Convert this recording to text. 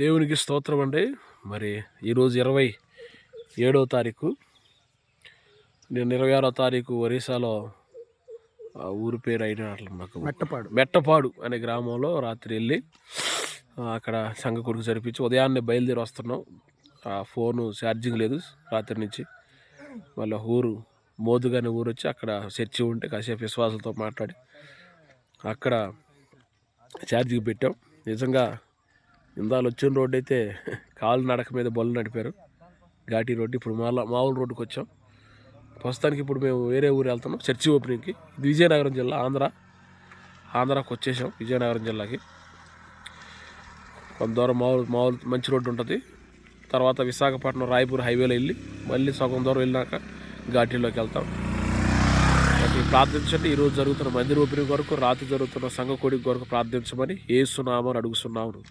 దేవునికి స్తోత్రం అండి. మరి ఈరోజు ఇరవై ఏడవ తారీఖు. నేను ఇరవై ఆరో తారీఖు ఒరిస్సాలో ఆ ఊరి పేరు అయిన నాకు మెట్టపాడు. మెట్టపాడు అనే గ్రామంలో రాత్రి వెళ్ళి అక్కడ సంఘ కొడుకు జరిపించి ఉదయాన్నే బయలుదేరి వస్తున్నాం. ఆ ఫోను ఛార్జింగ్ లేదు రాత్రి నుంచి. మళ్ళీ ఊరు మోదుగానే ఊరు వచ్చి అక్కడ చర్చి ఉంటే కాసేపు విశ్వాసాలతో మాట్లాడి అక్కడ ఛార్జింగ్ పెట్టాం. నిజంగా ఇందాలు వచ్చిన రోడ్డు అయితే కాలు నడక మీద బళ్ళు నడిపారు. ఘాటీ రోడ్డు. ఇప్పుడు మాల మామూలు రోడ్డుకి వచ్చాం. ప్రస్తుతానికి ఇప్పుడు మేము వేరే ఊరు వెళ్తున్నాం. చర్చి ఓపెనింగ్కి. ఇది విజయనగరం జిల్లా ఆంధ్ర. ఆంధ్రాకి వచ్చేసాం విజయనగరం జిల్లాకి. కొంత దూరం మామూలు మామూలు మంచి రోడ్డు ఉంటుంది. తర్వాత విశాఖపట్నం రాయపూర్ హైవేలో వెళ్ళి మళ్ళీ సగం దూరం వెళ్ళినాక ఘాటీలోకి వెళ్తాం. ప్రార్థించండి. ఈరోజు జరుగుతున్న మందిర ఓపెనింగ్ కొరకు రాత్రి జరుగుతున్న సంఘ కోడి కొరకు ప్రార్థించమని ఏసునామని అడుగుతున్నాము.